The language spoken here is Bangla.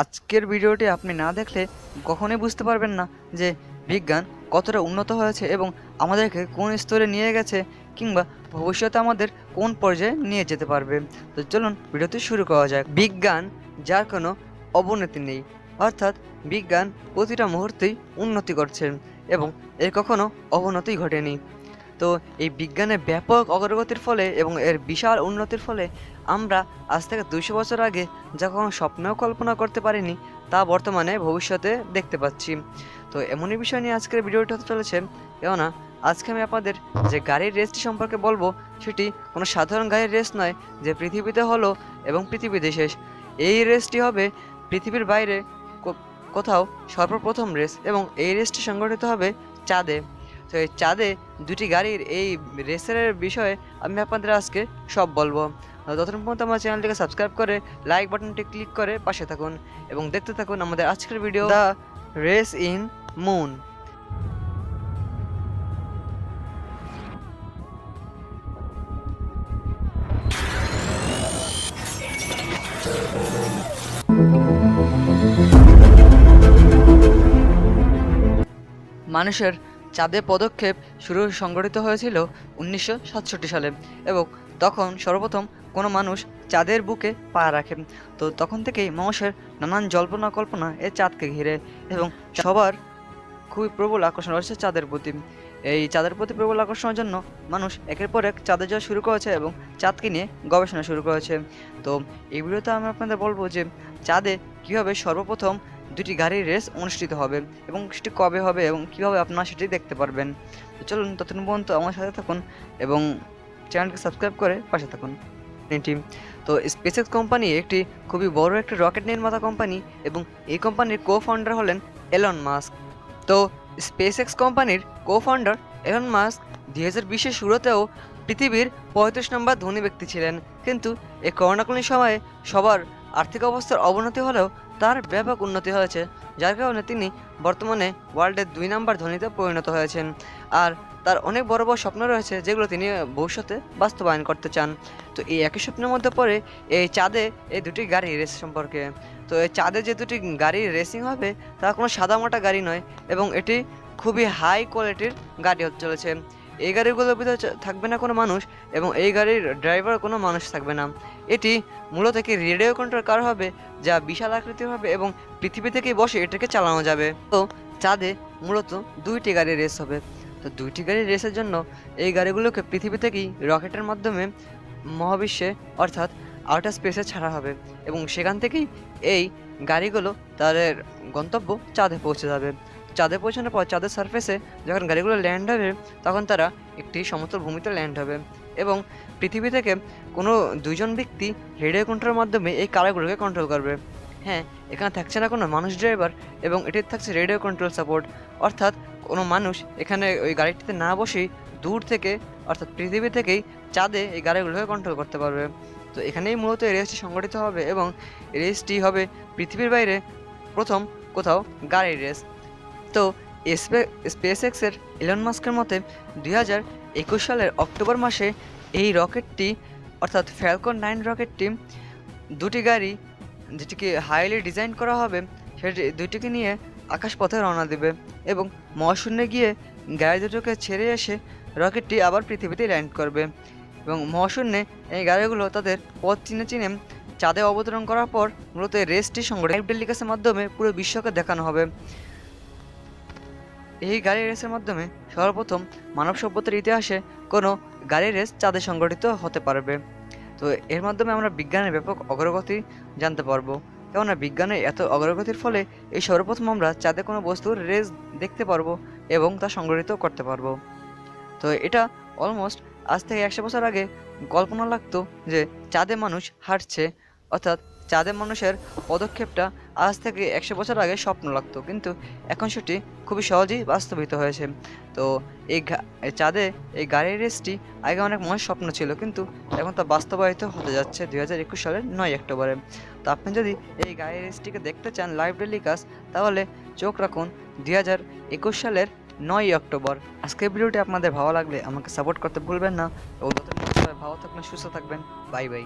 আজকের ভিডিওটি আপনি না দেখলে কখনোই বুঝতে পারবেন না যে বিজ্ঞান কতটা উন্নত হয়েছে এবং আমাদেরকে কোন স্তরে নিয়ে গেছে কিংবা ভবিষ্যতে আমাদের কোন পর্যায়ে নিয়ে যেতে পারবে। তো চলুন ভিডিওটি শুরু করা যাক। বিজ্ঞান যার কোনো অবনতি নেই, অর্থাৎ বিজ্ঞান প্রতিটা মুহূর্তেই উন্নতি করছে এবং এর কখনো অবনতি ঘটেনি। তো এই বিজ্ঞানের ব্যাপক অগ্রগতির ফলে এবং এর বিশাল উন্নতির ফলে আমরা আজ থেকে দুইশো বছর আগে যা কখনো স্বপ্নেও কল্পনা করতে পারিনি, তা বর্তমানে ভবিষ্যতে দেখতে পাচ্ছি। তো এমনই বিষয় নিয়ে আজকের ভিডিওটি হতে চলেছে। কেননা, আজকে আমি আপনাদের যে গাড়ির রেসটি সম্পর্কে বলব, সেটি কোনো সাধারণ গাড়ির রেস নয়, যে পৃথিবীতে হলো এবং পৃথিবীতে শেষ। এই রেসটি হবে পৃথিবীর বাইরে কোথাও সর্বপ্রথম রেস এবং এই রেসটি সংগঠিত হবে চাঁদে। তো এই চাঁদে দুটি গাড়ির এই রেসের বিষয়ে আমি আপনাদের আজকে সব বলব। ততক্ষণ পর্যন্ত আমার চ্যানেলটিকে সাবস্ক্রাইব করে লাইক বাটনটি ক্লিক করে পাশে থাকুন এবং দেখতে থাকুন আমাদের আজকের video the race in moon. মানুষের চাঁদে পদক্ষেপ শুরু সংগঠিত হয়েছিল উনিশশো সাতষট্টি সালে এবং তখন সর্বপ্রথম কোনো মানুষ চাঁদের বুকে পা রাখে। তো তখন থেকেই মানুষের নানান জল্পনা কল্পনা এ চাঁদকে ঘিরে এবং সবার খুবই প্রবল আকর্ষণ রয়েছে চাঁদের প্রতি। এই চাঁদের প্রতি প্রবল আকর্ষণের জন্য মানুষ একের পর এক চাঁদে যাওয়া শুরু করেছে এবং চাঁদকে নিয়ে গবেষণা শুরু করেছে। তো এই ভিডিওতে আমি আপনাদের বলব যে চাঁদে কীভাবে সর্বপ্রথম দুটি গাড়ির রেস অনুষ্ঠিত হবে এবং সেটি কবে হবে এবং কীভাবে আপনারা সেটি দেখতে পারবেন। তো চলুন ততক্ষণ পর্যন্ত আমার সাথে থাকুন এবং চ্যানেলকে সাবস্ক্রাইব করে পাশে থাকুন। টিম তো স্পেসএক্স কোম্পানি একটি খুবই বড় একটি রকেট নির্মাতা কোম্পানি এবং এই কোম্পানির কো ফাউন্ডার হলেন এলন মাস্ক তো স্পেসএক্স কোম্পানির কো ফাউন্ডার এলন মাস্ক দুই হাজার বিশের শুরুতেও পৃথিবীর পঁয়ত্রিশ নম্বর ধনী ব্যক্তি ছিলেন। কিন্তু এই করোনাকালীন সময়ে সবার আর্থিক অবস্থার অবনতি হলেও তার ব্যাপক উন্নতি হয়েছে, যার কারণে তিনি বর্তমানে ওয়ার্ল্ডের দুই নাম্বার ধনীতে পরিণত হয়েছেন। আর তার অনেক বড় বড় স্বপ্ন রয়েছে যেগুলো তিনি ভবিষ্যতে বাস্তবায়ন করতে চান। তো এই একই স্বপ্নের মধ্যে পড়ে এই চাঁদে এই দুটি গাড়ি রেস সম্পর্কে। তো এই চাঁদে যে দুটি গাড়ি রেসিং হবে, তা কোনো সাদামাটা গাড়ি নয় এবং এটি খুবই হাই কোয়ালিটির গাড়ি হতে চলেছে। এই গাড়িগুলোর ভিতরে থাকবে না কোনো মানুষ এবং এই গাড়ির ড্রাইভার কোনো মানুষ থাকবে না। এটি মূলত একটি রেডিও কন্ট্রোল কার হবে যা বিশাল আকৃতির হবে এবং পৃথিবী থেকেই বসে এটাকে চালানো যাবে। তো চাঁদে মূলত দুইটি গাড়ি রেস হবে। তো দুইটি গাড়ি রেসের জন্য এই গাড়িগুলোকে পৃথিবী থেকেই রকেটের মাধ্যমে মহাবিশ্বে অর্থাৎ আউটার স্পেসে ছাড়া হবে এবং সেখান থেকেই এই গাড়িগুলো তাদের গন্তব্য চাঁদে পৌঁছে যাবে। চাঁদে পৌঁছানোর পর, চাঁদের সারফেসে যখন গাড়িগুলো ল্যান্ড হবে, তখন তারা একটি সমতল ভূমিতে ল্যান্ড হবে এবং পৃথিবী থেকে কোনো দুইজন ব্যক্তি রেডিও কন্ট্রোলের মাধ্যমে এই কারাগুলোকে কন্ট্রোল করবে। হ্যাঁ এখানে থাকছে না কোনো মানুষ ড্রাইভার এবং এটির থাকছে রেডিও কন্ট্রোল সাপোর্ট অর্থাৎ কোনো মানুষ এখানে ওই গাড়িটিতে না বসেই দূর থেকে, অর্থাৎ পৃথিবী থেকেই চাঁদে এই গাড়িগুলোকে কন্ট্রোল করতে পারবে। তো এখানেই মূলত এই রেসটি সংগঠিত হবে এবং রেসটি হবে পৃথিবীর বাইরে প্রথম কোথাও গাড়ির রেস তো স্পেস এক্সের ইলন মাস্কের মতে, দুই হাজার একুশ সালের অক্টোবর মাসে এই রকেটটি, অর্থাৎ ফ্যালকন নাইন রকেটটি, দুটি গাড়ি, যেটিকে হাইলি ডিজাইন করা হবে, সেটি, দুইটিকে নিয়ে আকাশপথে রওনা দেবে এবং মহাশূন্যে গিয়ে গাড়ি দুটোকে ছেড়ে এসে রকেটটি আবার পৃথিবীতে ল্যান্ড করবে। এবং মহাশূন্যে এই গাড়িগুলো তাদের পথ চিনে চিনে চাঁদে অবতরণ করার পর মূলত রেসটি সংগঠন টেলিকাস্টের মাধ্যমে পুরো বিশ্বকে দেখানো হবে। এই গাড়ি রেসের মাধ্যমে সর্বপ্রথম মানব সভ্যতার ইতিহাসে কোনো গাড়ি রেস চাঁদে সংগঠিত হতে পারবে। তো এর মাধ্যমে আমরা বিজ্ঞানের ব্যাপক অগ্রগতি জানতে পারব। কেননা বিজ্ঞানের এত অগ্রগতির ফলে এই সর্বপ্রথম আমরা চাঁদে কোনো বস্তুর রেস দেখতে পারব এবং তা সংগঠিত করতে পারব। তো এটা অলমোস্ট আজ থেকে একশো বছর আগে কল্পনা লাগতো যে চাঁদে মানুষ হাঁটছে, অর্থাৎ চাঁদে মানুষের পদক্ষেপটা আজ থেকে একশো বছর আগে স্বপ্ন লাগতো, কিন্তু এখন সেটি খুবই সহজেই বাস্তবিত হয়েছে। তো এই চাঁদে এই গাড়ির রেসটি আগে অনেক মনের স্বপ্ন ছিল, কিন্তু এখন তা বাস্তবায়িত হতে যাচ্ছে দুই হাজার একুশ সালের নয় অক্টোবরে। তো আপনি যদি এই গাড়ির রেসটিকে দেখতে চান লাইভ টেলিকাস্ট, তাহলে চোখ রাখুন দুই হাজার একুশ সালের নয় অক্টোবর। আজকের ভিডিওটি আপনাদের ভালো লাগলে আমাকে সাপোর্ট করতে ভুলবেন না। এবং ভালো থাকবেন, সুস্থ থাকবেন। Bye bye.